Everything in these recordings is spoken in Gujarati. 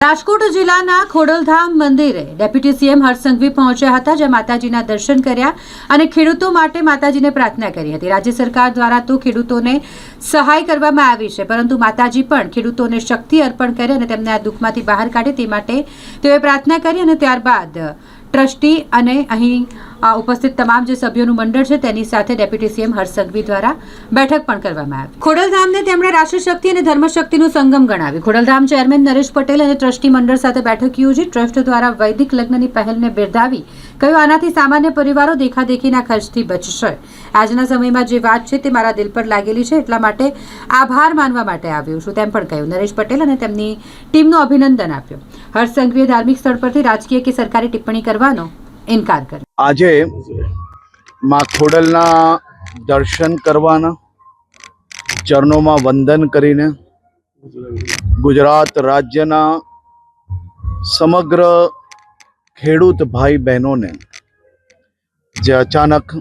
રાજકોટ જિલ્લાના ખોડલધામ મંદિરે ડેપ્યુટી સીએમ હરસંઘવી પહોંચ્યા હતા, જ્યાં માતાજીના દર્શન કર્યા અને ખેડૂતો માટે માતાજીને પ્રાર્થના કરી હતી. રાજ્ય સરકાર દ્વારા તો ખેડૂતોને સહાય કરવામાં આવી છે, પરંતુ માતાજી પણ ખેડૂતોને શક્તિ અર્પણ કરે અને તેમને આ દુઃખમાંથી બહાર કાઢે તે માટે તેઓએ પ્રાર્થના કરી અને ત્યારબાદ ટ્રસ્ટી અને અહીં ઉપસ્થિત તમામ જે સભ્યોનું મંડળ છે, તેની સાથે ડેપ્યુટી સીએમ હર્ષ સંઘવી દ્વારા બેઠક પણ કરવામાં આવી. ખોડલધામને તેમણે રાષ્ટ્રશક્તિ અને ધર્મશક્તિનું સંગમ ગણાવ્યું. ખોડલધામ ચેરમેન નરેશ પટેલ અને ટ્રસ્ટી મંડળ સાથે બેઠક યોજી ટ્રસ્ટ દ્વારા વૈદિક લગ્નની પહેલને બિરદાવી કહ્યું, આનાથી સામાન્ય પરિવારો દેખાદેખીના ખર્ચથી બચશે. આજના સમયમાં જે વાત છે તે મારા દિલ પર લાગેલી છે, એટલા માટે આભાર માનવા માટે આવ્યું છું. તેમ પણ કહ્યું. નરેશ પટેલ અને તેમની ટીમનું અભિનંદન આપ્યું. હર્ષ સંઘવીએ ધાર્મિક સ્થળ પરથી રાજકીય કે સરકારી ટિપ્પણી કરવાનો ઇનકાર કર્યો. આજે માં ખોડલના દર્શન કરવાના, ચરણોમાં વંદન કરીને ગુજરાત રાજ્યના સમગ્ર ખેડૂત ભાઈ બહેનોને જે અચાનક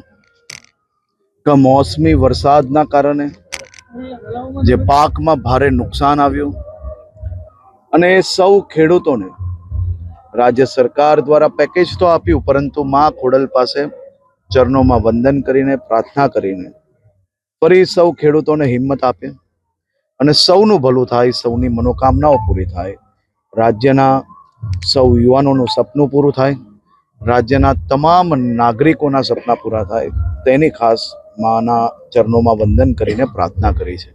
કમોસમી વરસાદના કારણે જે પાકમાં ભારે નુકસાન આવ્યું અને સૌ ખેડૂતોને રાજ્ય સરકાર દ્વારા પેકેજ તો આપ્યું, પરંતુ મા ખોડલ પાસે ચરણોમાં વંદન કરીને, પ્રાર્થના કરીને ફરી સૌ ખેડૂતોને હિંમત આપે અને સૌનું ભલું થાય, સૌની મનોકામનાઓ પૂરી થાય. રાજ્યના સૌ યુવાનોનું સપનું પૂરું થાય, રાજ્યના તમામ નાગરિકોના સપના પૂરા થાય. તેની ખાસ માના ચરણોમાં વંદન કરીને પ્રાર્થના કરી છે.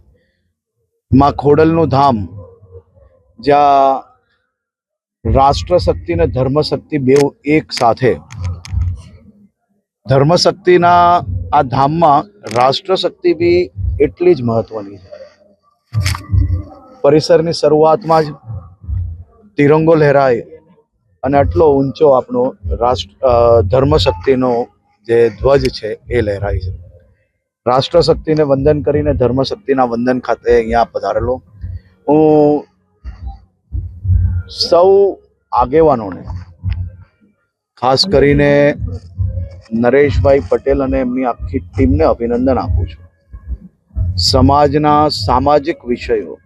માં ખોડલનું ધામ જ્યાં રાષ્ટ્ર શક્તિ અને ધર્મ શક્તિ બેઉ એક સાથે. ધર્મ શક્તિના આ ધામમાં રાષ્ટ્ર શક્તિ બી એટલી જ મહત્વની છે. પરિસરની શરૂઆતમાં જ તિરંગો લહેરાય અને આટલો ઊંચો આપણો રાષ્ટ્ર ધર્મશક્તિનો ધર્મ શક્તિનો જે ધ્વજ છે એ લહેરાય છે. રાષ્ટ્ર શક્તિને વંદન કરીને ધર્મ શક્તિના વંદન ખાતે અહીંયા પધારેલો. હું સૌ આગેવાનોને, ખાસ કરીને નરેશભાઈ પટેલ અને એમની આખી ટીમને અભિનંદન આપું છું. સમાજના સામાજિક વિષયો,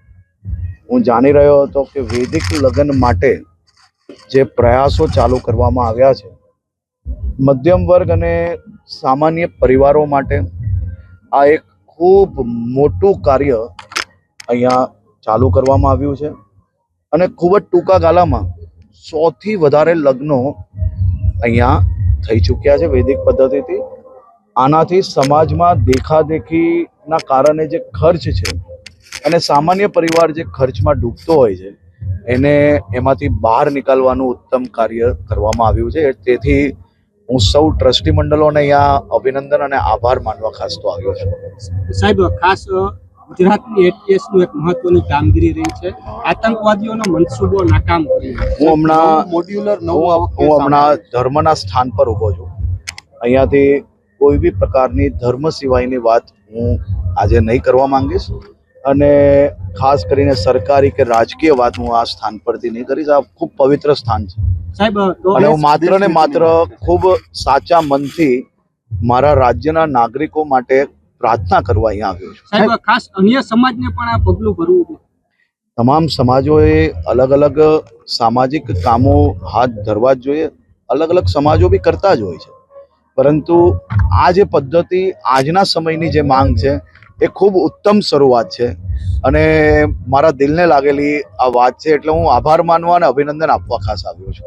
હું જાણી રહ્યો હતો કે વૈદિક લગ્ન માટે જે પ્રયાસો ચાલુ કરવામાં આવ્યા છે, મધ્યમ વર્ગ અને સામાન્ય પરિવારો માટે આ એક ખૂબ મોટું કાર્ય અહીંયા ચાલુ કરવામાં આવ્યું છે. અને ખૂબ જ ટૂંકા ગાળામાં સૌથી વધારે લગ્નો અહીંયા થઈ ચૂક્યા છે વૈદિક પદ્ધતિથી. આનાથી સમાજમાં દેખાદેખીના કારણે જે ખર્ચ છે અને સામાન્ય પરિવાર જે ખર્ચમાં ડૂબતો હોય છે, એને એમાંથી બહાર નીકાળવાનું ઉત્તમ કાર્ય કરવામાં આવ્યું છે. તેથી હું સૌ ટ્રસ્ટી મંડળોને અહીંયા અભિનંદન અને આભાર માનવા ખાસ તો આવ્યો છું. સાહેબ, ખાસ ગુજરાતની એટીએસનું એક મહત્વની કામગીરી રહી છે. આતંકવાદીઓનો મનસૂબો નાકામ કર્યો હું હમણાં મોડ્યુલર હું હું હમણાં ધર્મના સ્થાન પર ઊભો છું. અહીંયાથી કોઈ બી પ્રકારની ધર્મ સિવાયની વાત હું આજે નહીં કરવા માંગીશ. અને ખાસ કરીને સરકારી કે રાજકીય વાત હું આ સ્થાન પરથી નહીં કરીશ. આ ખૂબ પવિત્ર સ્થાન છે. સાહેબ અને હું માત્ર ને માત્ર ખૂબ સાચા મનથી મારા રાજ્યના નાગરિકો માટે પ્રાર્થના કરવા અહીંયા આવ્યો છું. સાહેબ ખાસ અન્ય સમાજને પણ આ પગલું ભરવું તમામ સમાજોએ અલગ અલગ સામાજિક કામો હાથ ધરવા જ જોઈએ. અલગ અલગ સમાજો બી કરતા જ હોય છે. પરંતુ આ જે પદ્ધતિ આજના સમયની જે માંગ છે એ ખૂબ ઉત્તમ શરૂઆત છે. અને મારા દિલને લાગેલી આ વાત છે એટલે હું આભાર માનવા અને અભિનંદન આપવા ખાસ આવ્યો છું.